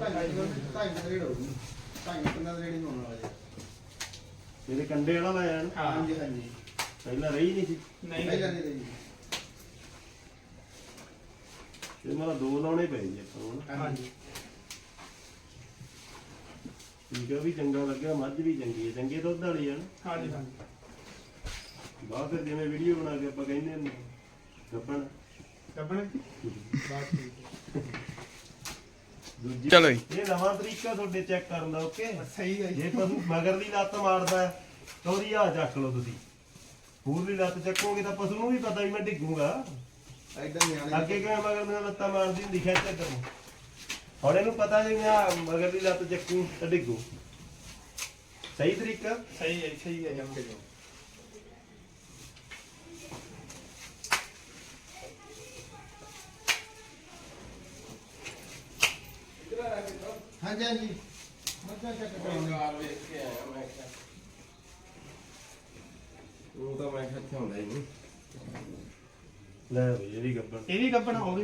ਢਾਈ ਢਾਈ ਦਾ ਰੇਡ ਹੋਊਗੀ ਢਾਈ ਕਿੰਨਾ ਦਾ ਰੇਡ ਹੋਣ ਵਾਲਾ ਜੀ ਇਹਦੇ ਕੰਡੇ ਵਾਲਾ ਲਾਇਆ ਨਾ ਹਾਂ ਹਾਂਜੀ ਹਾਂਜੀ ਪਹਿਲਾਂ ਰਹੀ ਨਹੀਂ ਸੀ ਨਹੀਂ ਪਹਿਲਾਂ ਨਹੀਂ ਰਹੀ ਤੇ ਮੇਰਾ ਦੋ ਲਾਉਣੇ ਪਏ ਜੀ ਆਪਾਂ ਨੂੰ ਨਾ। ਹਾਂਜੀ ਠੀਕ ਆ ਵੀ ਚੰਗਾ ਲੱਗਿਆ ਮੱਝ ਵੀ ਚੰਗੀ ਹੈ ਚੰਗੇ ਦੁੱਧ ਵਾਲੀ ਆ ਨਾ ਹਾਂਜੀ ਹਾਂਜੀ ਬਾਅਦ ਫਿਰ ਜਿਵੇਂ ਵੀਡੀਓ ਬਣਾ ਕੇ ਆਪਾਂ ਕਹਿੰਦੇ ਨੇ ਗੱਪਣ ਕੱਪਣੇ ਬਾਤ ਠੀਕ ਦੂਜੀ ਚਲੋ ਜੀ। ਇਹ ਨਵਾਂ ਤਰੀਕਾ ਤੁਹਾਡੇ ਚੈੱਕ ਕਰਨ ਦਾ ਓਕੇ ਸਹੀ ਹੈ ਜੀ। ਜੇ ਪਸ਼ੂ ਮਗਰ ਦੀ ਲੱਤ ਮਾਰਦਾ ਹੈ, ਤਾਂ ਉਹਦੀ ਆ ਚੱਕ ਲਓ ਤੁਸੀਂ। ਪੂਰਲੀ ਲੱਤ ਚੱਕੋਗੇ ਤਾਂ ਪਸ਼ੂ ਨੂੰ ਵੀ ਪਤਾ ਵੀ ਮੈਂ ਡਿੱਗੂਗਾ। ਨਿਆਣੇ ਅੱਗੇ ਕਿਵੇਂ ਮਗਰ ਦੀਆਂ ਲੱਤਾਂ ਮਾਰਦੀ ਹੁੰਦੀ ਖਿੱਚ ਨੂੰ ਹੁਣ ਇਹਨੂੰ ਪਤਾ ਨਹੀਂ ਆ ਮਗਰ ਦੀ ਲੱਤ ਚੱਕੂ ਤਾਂ ਡਿੱਗੂ। ਸਹੀ ਤਰੀਕਾ? ਸਹੀ ਹੈ ਸਹੀ ਹੈ ਜਮ ਹਾਂਜੀ ਹਾਂਜੀ। ਮੱਝਾਂ ਚੱਕ ਕਰਾਉਂਦੇ ਕਾਰ ਵੇਖ ਕੇ ਆਇਆ ਮੈਂ ਕਿਹਾ। ਉਹ ਤਾਂ ਮੈਂ ਕਿਹਾ ਇੱਥੇ ਹੁੰਦਾ ਹੀ ਨਹੀਂ। ਲੈ ਇਹ ਵੀ ਗੱਬਣ। ਇਹ ਵੀ ਕੱਪਣਾ ਉਹ ਵੀ